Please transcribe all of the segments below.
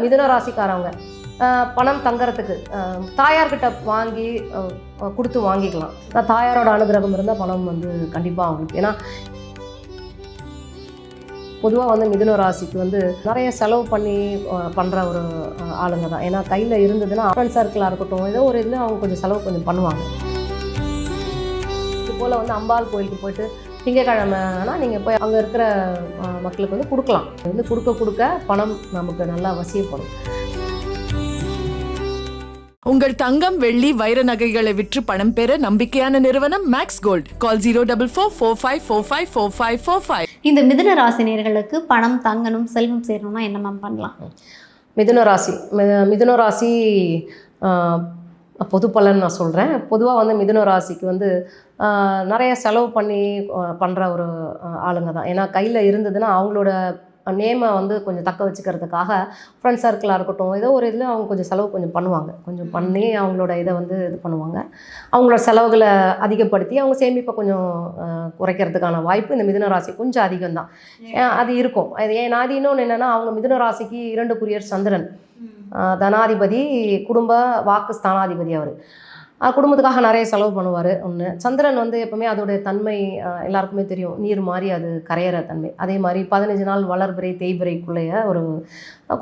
மிதுன ராசிக்காரவங்க ஆஹ் பணம் தங்கறதுக்கு தாயார்கிட்ட வாங்கி கொடுத்து வாங்கிக்கலாம். நான் தாயாரோட அனுகிரகம் இருந்தால் பணம் வந்து கண்டிப்பாக அவங்களுக்கு. ஏன்னா பொதுவாக வந்து மிதுன ராசிக்கு வந்து நிறைய செலவு பண்ணி பண்ணுற ஒரு ஆளுங்க தான். ஏன்னா கையில் இருந்ததுன்னா ஃப்ரெண்ட் சர்க்கிளாக இருக்கட்டும் ஏதோ ஒரு இதில் அவங்க கொஞ்சம் செலவு கொஞ்சம் பண்ணுவாங்க. இது போல் வந்து அம்பாள் கோயிலுக்கு போயிட்டு திங்கக்கிழமைனா நீங்கள் போய் அங்கே இருக்கிற மக்களுக்கு வந்து கொடுக்கலாம். வந்து கொடுக்க கொடுக்க பணம் நமக்கு நல்லா வசியப்படும். உங்கள் தங்கம் வெள்ளி வைர நகைகளை விற்று பணம் பெற நம்பிக்கையான நிறுவனம் Max Gold call zero double four four five four five four five four five இந்த மிதுன ராசினியர்களுக்கு பணம் தங்கணும் செல்வம் சேரணும்னா என்ன மேம் பண்ணலாம்? மிதுன ராசி மி- மிதுன ராசி பொது பலன் நான் சொல்கிறேன் பொதுவாக வந்து மிதுன ராசிக்கு வந்து நிறைய செலவு பண்ணி பண்ணுற ஒரு ஆளுங்க தான். ஏன்னா கையில் இருந்ததுன்னா அவங்களோட நேமை வந்து கொஞ்சம் தக்க வச்சுக்கிறதுக்காக ஃப்ரெண்ட் சர்க்கிளாக இருக்கட்டும் ஏதோ ஒரு இதில் அவங்க கொஞ்சம் செலவு கொஞ்சம் பண்ணுவாங்க. கொஞ்சம் பண்ணி அவங்களோட இதை வந்து இது பண்ணுவாங்க. அவங்களோட செலவுகளை அதிகப்படுத்தி அவங்க சேமிப்பை கொஞ்சம் குறைக்கிறதுக்கான வாய்ப்பு இந்த மிதுன ராசி கொஞ்சம் அதிகம் தான். அது இருக்கும். அது ஏன் அது இன்னொன்று என்னென்னா அவங்க மிதுன ராசிக்கு இரண்டு குரியர் சந்திரன். தனாதிபதி குடும்ப வாக்கு ஸ்தானாதிபதி அவர். குடும்பத்துக்காக நிறைய செலவு பண்ணுவார் ஒன்று சந்திரன் வந்து எப்போவுமே அதோடைய தன்மை எல்லாருக்குமே தெரியும். நீர் மாதிரி அது கரையிற தன்மை. அதே மாதிரி பதினஞ்சு நாள் வளர்பிறை தேய்பிறைக்குள்ளேயே ஒரு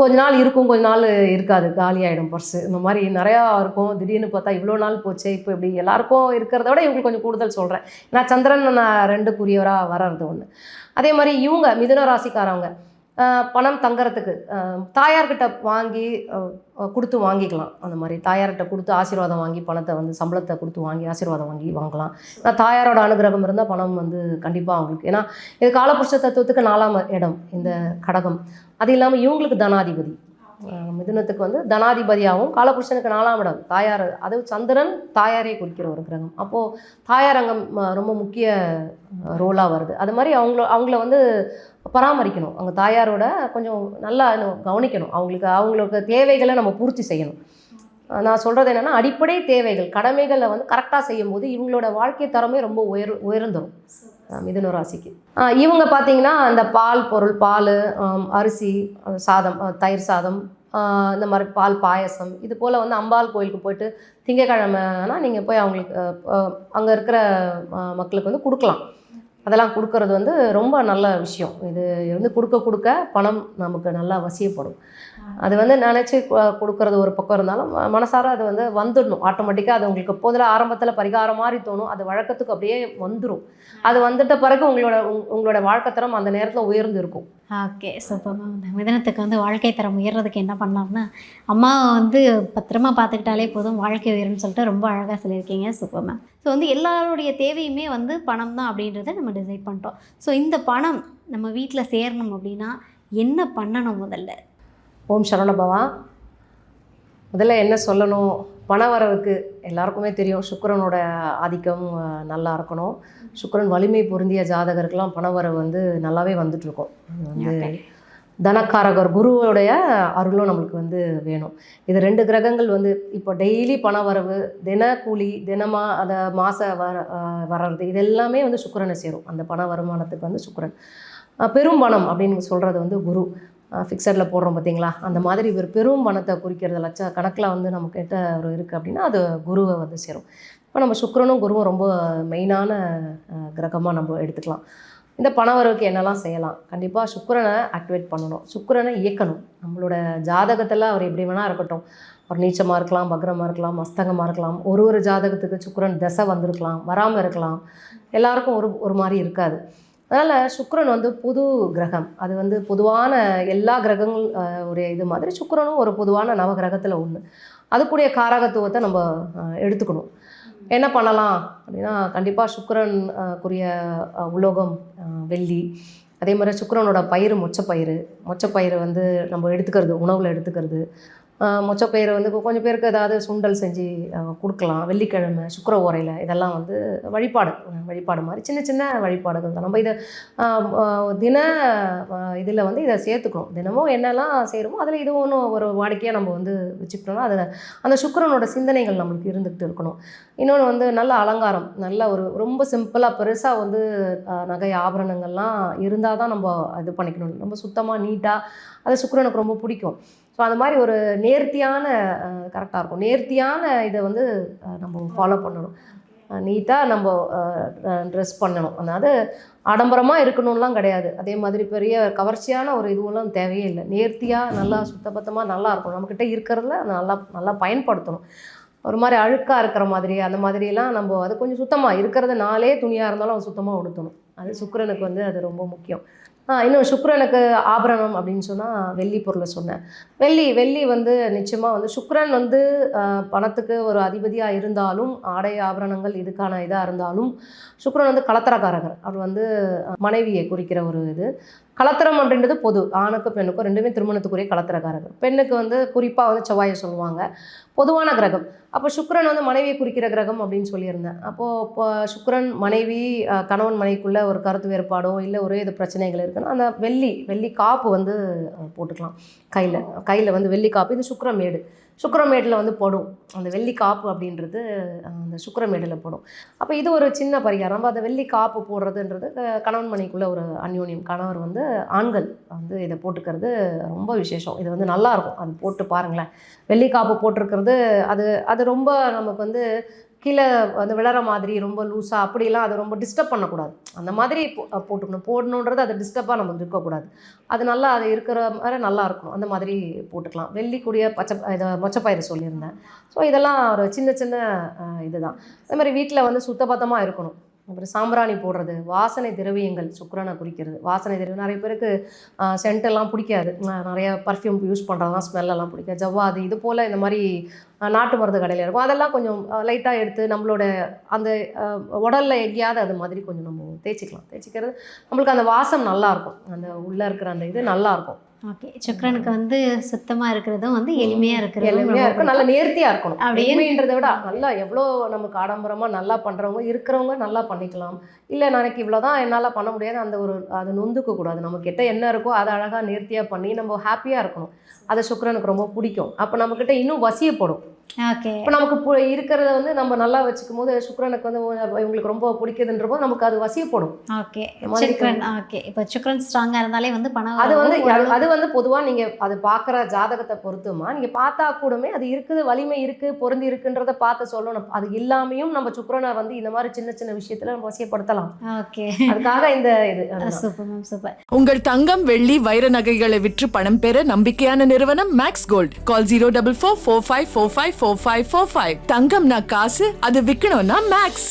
கொஞ்ச நாள் இருக்கும் கொஞ்ச நாள் இருக்காது. காலியாயிடும் பர்ஸு. இந்த மாதிரி நிறையா இருக்கும். திடீர்னு பார்த்தா இவ்வளோ நாள் போச்சு இப்போ இப்படி எல்லாருக்கும் இருக்கிறத விட இவங்களுக்கு கொஞ்சம் கூடுதல் சொல்கிறேன் நான் சந்திரன் நான் ரெண்டுக்குரியவராக வர்றது ஒன்று அதே மாதிரி இவங்க மிதுன ராசிக்காரவங்க பணம் தங்கறதுக்கு. தாயார்கிட்ட வாங்கி கொடுத்து வாங்கிக்கலாம். அந்த மாதிரி தாயார்கிட்ட கொடுத்து ஆசீர்வாதம் வாங்கி பணத்தை வந்து சம்பளத்தை கொடுத்து வாங்கி ஆசீர்வாதம் வாங்கி வாங்கலாம். நான் தாயாரோட அனுகிரகம் இருந்தால் பணம் வந்து கண்டிப்பாக அவங்களுக்கு. ஏன்னா இது காலபுருஷ தத்துவத்துக்கு நாலாம் இடம் இந்த கடகம். அது இல்லாமல் இவங்களுக்கு தனாதிபதி. மிதுனத்துக்கு வந்து தனாதிபதியாகவும் காலபுருஷனுக்கு நாலாம் இடம். தாயார் அது சந்திரன் தாயாரே குறிக்கிற ஒரு கிரகம். அப்போது தாயார் அங்கம் ரொம்ப முக்கிய ரோலாக வருது. அது மாதிரி அவங்கள அவங்கள வந்து பராமரிக்கணும். அவங்க தாயாரோட கொஞ்சம் நல்லா கவனிக்கணும். அவங்களுக்கு அவங்களுக்கு தேவைகளை நம்ம பூர்த்தி செய்யணும். நான் சொல்கிறது என்னென்னா அடிப்படை தேவைகள் கடமைகளை வந்து கரெக்டாக செய்யும்போது இவங்களோட வாழ்க்கை தரமே ரொம்ப உயர் உயர்ந்துடும் மிதுன ராசிக்கு இவங்க பார்த்தீங்கன்னா அந்த பால் பொருள் பால் அரிசி சாதம் தயிர் சாதம் இந்த மாதிரி பால் பாயசம் இது போல் வந்து அம்பாள் கோயிலுக்கு போயிட்டு திங்கக்கிழமைனா நீங்கள் போய் அவங்களுக்கு அங்கே இருக்கிற மக்களுக்கு வந்து கொடுக்கலாம். அதெல்லாம் கொடுக்கறது வந்து ரொம்ப நல்ல விஷயம். இது வந்து கொடுக்க கொடுக்க பணம் நமக்கு நல்லா வசியப்படும். அது வந்து நினச்சி கொடுக்கறது ஒரு பக்கம் இருந்தாலும் மனசார அது வந்து வந்துடணும். ஆட்டோமேட்டிக்காக அது உங்களுக்கு போதில் ஆரம்பத்தில் பரிகாரம் மாதிரி தோணும். அது வழக்கத்துக்கு அப்படியே வந்துடும் அது வந்துட்ட பிறகு உங்களோட உங்- உங்களோட வாழ்க்கை தரம் அந்த நேரத்தில் உயர்ந்து இருக்கும். ஓகே. சூப்பர் மேம் இந்த மிதனத்துக்கு வந்து வாழ்க்கை தரம் உயர்றதுக்கு என்ன பண்ணலாம்னா அம்மாவை வந்து பத்திரமா பார்த்துக்கிட்டாலே போதும் வாழ்க்கை உயரும்னு சொல்லிட்டு ரொம்ப அழகாக சொல்லியிருக்கீங்க. சூப்பர் மேம் ஸோ வந்து எல்லாருடைய தேவையுமே வந்து பணம் தான் அப்படின்றத நம்ம டிசைட் பண்ணிட்டோம். ஸோ இந்த பணம் நம்ம வீட்டில் சேரணும் அப்படின்னா என்ன பண்ணணும் முதல்ல? ஓம் சரவணபவா முதல்ல என்ன சொல்லணும்? பண வரவுக்கு எல்லாருக்குமே தெரியும். சுக்கிரனோட ஆதிக்கம் நல்லா இருக்கணும். சுக்கிரன் வலிமை பொருந்திய ஜாதகருக்கெல்லாம் பண வரவு வந்து நல்லாவே வந்துட்டு இருக்கும். அது வந்து தனக்காரகர் குருவோடைய அருளும் நம்மளுக்கு வந்து வேணும். இது ரெண்டு கிரகங்கள் வந்து இப்போ டெய்லி பண வரவு தின கூலி தினமாக அதை மாத வர வர்றது இது எல்லாமே வந்து சுக்கரனை சேரும். அந்த பண வருமானத்துக்கு வந்து சுக்கரன். பெரும் பணம் அப்படின்னு சொல்கிறது வந்து குரு. ஃபிக்ஸடில் போடுறோம் பார்த்தீங்களா அந்த மாதிரி ஒரு பெரும் பணத்தை குறிக்கிறது லட்ச கணக்கில் வந்து நம்மக்கிட்ட ஒரு இருக்குது அப்படின்னா அது குருவை வந்து சேரும். இப்போ நம்ம சுக்கரனும் குருவும் ரொம்ப மெயினான கிரகமாக நம்ம எடுத்துக்கலாம். இந்த பணவரவுக்கு என்னெல்லாம் செய்யலாம்? கண்டிப்பாக சுக்கரனை ஆக்டிவேட் பண்ணணும். சுக்கரனை இயக்கணும். நம்மளோட ஜாதகத்தில் அவர் எப்படி வேணால் இருக்கட்டும். ஒரு நீச்சமாக இருக்கலாம் பக்ரமாக இருக்கலாம் மஸ்தகமாக இருக்கலாம். ஒரு ஒரு ஜாதகத்துக்கு சுக்கரன் தசை வந்திருக்கலாம் வராமல் இருக்கலாம். எல்லாருக்கும் ஒரு ஒரு மாதிரி இருக்காது. அதனால் சுக்கரன் வந்து புது கிரகம். அது வந்து பொதுவான எல்லா கிரகங்கள் ஒரு இது மாதிரி சுக்கரனும் ஒரு பொதுவான நவகிரகத்தில் ஒன்று அதுக்குடைய காரகத்துவத்தை நம்ம எடுத்துக்கணும். என்ன பண்ணலாம்? அப்படின்னா கண்டிப்பாக சுக்கிரன் குரிய உலோகம் வெள்ளி. அதே மாதிரி சுக்கரனோட பயிர் மொச்சப்பயிறு. மொச்சப்பயிறு வந்து நம்ம எடுத்துக்கிறது உணவில் எடுத்துக்கிறது. மொச்ச மொச்சப்பயிறு வந்து கொஞ்சம் பேருக்கு ஏதாவது சுண்டல் செஞ்சு கொடுக்கலாம். வெள்ளிக்கிழமை சுக்கர ஓரையில் இதெல்லாம் வந்து வழிபாடு வழிபாடு மாதிரி சின்ன சின்ன வழிபாடுகள் தான். நம்ம இதை தின இதில் வந்து இதை சேர்த்துக்கணும். தினமும் என்னெல்லாம் செய்கிறோமோ அதில் இது ஒன்றும் ஒரு வாடிக்கையாக நம்ம வந்து வச்சுக்கிட்டோம்னா அதில் அந்த சுக்கிரனோட சிந்தனைகள் நம்மளுக்கு இருந்துக்கிட்டு இருக்கணும். இன்னொன்று வந்து நல்ல அலங்காரம் நல்ல ஒரு ரொம்ப சிம்பிளாக பெருசாக வந்து நகை ஆபரணங்கள்லாம் இருந்தால் தான் நம்ம இது பண்ணிக்கணும். ரொம்ப சுத்தமாக நீட்டாக அது சுக்கரனுக்கு ரொம்ப பிடிக்கும். ஸோ அந்த மாதிரி ஒரு நேர்த்தியான கரெக்டாக இருக்கும். நேர்த்தியான இதை வந்து நம்ம ஃபாலோ பண்ணணும். நீட்டாக நம்ம ட்ரெஸ் பண்ணணும். அதாவது ஆடம்பரமாக இருக்கணும்லாம் கிடையாது. அதே மாதிரி பெரிய கவர்ச்சியான ஒரு இதுவெல்லாம் தேவையே இல்லை. நேர்த்தியாக நல்லா சுத்தபத்தமாக நல்லா இருக்கும் நம்மக்கிட்ட இருக்கிறதுல நல்லா நல்லா பயன்படுத்தணும். ஒரு மாதிரி அழுக்காக இருக்கிற மாதிரி அந்த மாதிரிலாம் நம்ம அது கொஞ்சம் சுத்தமாக இருக்கிறது நாளே துணியாக இருந்தாலும் அது சுத்தமாக உடுத்தணும். அது சுக்கிரனுக்கு வந்து அது ரொம்ப முக்கியம். இன்னும் சுக்ரனுக்கு ஆபரணம் அப்படின்னு சொன்னால் வெள்ளி பொருளை சொன்னேன். வெள்ளி வெள்ளி வந்து நிச்சயமாக வந்து சுக்ரன் வந்து பணத்துக்கு ஒரு அதிபதியாக இருந்தாலும் ஆடை ஆபரணங்கள் இதுக்கான இதாக இருந்தாலும் சுக்ரன் வந்து கலத்தரக்காரகர். அவர் வந்து மனைவியை குறிக்கிற ஒரு இது. கலத்திரம் அப்படின்றது பொது ஆணுக்கும் பெண்ணுக்கும் ரெண்டுமே திருமணத்துக்குரிய கலத்திரக்காரகர் பெண்ணுக்கு வந்து குறிப்பாக வந்து செவ்வாயை சொல்லுவாங்க. பொதுவான கிரகம். அப்போ சுக்கரன் வந்து மனைவியை குறிக்கிற கிரகம் அப்படின்னு சொல்லியிருந்தேன். அப்போது இப்போ சுக்கரன் மனைவி கணவன் மனைவிக்குள்ளே ஒரு கருத்து வேறுபாடோ இல்லை ஒரே இது பிரச்சனைகள் இருக்குன்னா அந்த வெள்ளி வெள்ளி காப்பு வந்து போட்டுக்கலாம். கையில் கையில் வந்து வெள்ளி காப்பு. இது சுக்கிரமேடு சுக்கரமேடில் வந்து போடும். அந்த வெள்ளி காப்பு அப்படின்றது அந்த சுக்கரமேடில் போடும். அப்போ இது ஒரு சின்ன பரிகாரம். நம்ம அந்த வெள்ளி காப்பு போடுறதுன்றது கணவன் மனைக்குள்ளே ஒரு அந்யோன்யம். கணவர் வந்து ஆண்கள் வந்து இதை போட்டுக்கிறது ரொம்ப விசேஷம். இது வந்து நல்லாயிருக்கும் அது போட்டு பாருங்களேன். வெள்ளி காப்பு போட்டிருக்கிறது அது அது ரொம்ப நமக்கு வந்து கீழே வந்து விழற மாதிரி ரொம்ப லூஸாக அப்படிலாம் அதை ரொம்ப டிஸ்டர்ப் பண்ணக்கூடாது. அந்த மாதிரி போ- போட்டுக்கணும். போடணுன்றது அதை டிஸ்டர்பாக நமக்கு இருக்கக்கூடாது. அது நல்லா அது இருக்கிற மாதிரி நல்லா இருக்கும் அந்த மாதிரி போட்டுக்கலாம். வெள்ளிக்கூடிய பச்சை இதை மொச்சப்பயிறு சொல்லியிருந்தேன். ஸோ இதெல்லாம் ஒரு சின்ன சின்ன இதுதான். அதே மாதிரி வீட்டில் வந்து சுத்தபத்தமாக இருக்கணும். அப்புறம் சாம்பிராணி போடுறது வாசனை திரவியங்கள் சுக்கரனை குறிக்கிறது. வாசனை திரவியம் நிறைய பேருக்கு சென்ட் எல்லாம் பிடிக்காது. நிறைய பர்ஃப்யூம் யூஸ் பண்ணுறதுலாம் ஸ்மெல்லெல்லாம் பிடிக்காது. ஜவ்வாது இது போல் இந்த மாதிரி நாட்டு மருந்து கடையில் இருக்கும். அதெல்லாம் கொஞ்சம் லைட்டாக எடுத்து நம்மளோட அந்த உடலில் எங்கேயாவது அது மாதிரி கொஞ்சம் நம்ம தேய்ச்சிக்கலாம். தேய்ச்சிக்கிறது நம்மளுக்கு அந்த வாசம் நல்லாயிருக்கும் அந்த உள்ளே இருக்கிற அந்த இது நல்லாயிருக்கும் ஓகே சுக்கிரனுக்கு வந்து சுத்தமாக இருக்கிறதும் வந்து எளிமையாக இருக்கிறதும் எளிமையாக இருக்கும் நல்ல நேர்த்தியாக இருக்கணும். அப்படியே எளிமைன்றதை விட நல்லா எவ்வளோ நமக்கு ஆடம்பரமாக நல்லா பண்ணுறவங்க இருக்கிறவங்க நல்லா பண்ணிக்கலாம். இல்லை நாளைக்கு இவ்வளோதான் என்னால் பண்ண முடியாது அந்த ஒரு அது நொந்துக்க கூடாது. நம்ம கிட்ட என்ன இருக்கோ அதை அழகாக நேர்த்தியாக பண்ணி நம்ம ஹாப்பியாக இருக்கணும். அது சுக்கிரனுக்கு ரொம்ப பிடிக்கும். அப்போ நம்மக்கிட்ட இன்னும் வசியப்படும். ஓகே. இப்போ நமக்கு இருக்கிறத வந்து நம்ம நல்லா வச்சுக்கும் போது சுக்கிரனுக்கு வந்து இவங்களுக்கு ரொம்ப பிடிக்குதுன்ற போது நமக்கு அது வசியப்படும். ஓகே. சுக்கிரன் ஓகே. இப்போ சுக்கிரன் ஸ்ட்ராங்காக இருந்தாலே வந்து பணம் அது வந்து அது வந்து பொதுவாக நீங்கள் அது பார்க்குற ஜாதகத்தை பொறுத்துமா நீங்கள் பார்த்தா கூடமே அது இருக்குது வலிமை இருக்குது பொருந்தி இருக்குன்றத பார்த்து சொல்லணும். அது இல்லாமையும் நம்ம சுக்கிரனை வந்து இந்த மாதிரி சின்ன சின்ன விஷயத்தில் நம்ம வசியப்படுத்தலாம். ஓகே. அதுக்காக இந்த இது. Super ma'am super. உங்கள் தங்கம் வெள்ளி வைர நகைகளை விற்று பணம் பெற நம்பிக்கையான நிறுவனம் Max Gold call zero double four four five four five four five four five தங்கம்னா காசு அது விற்கணும்னா மேக்ஸ்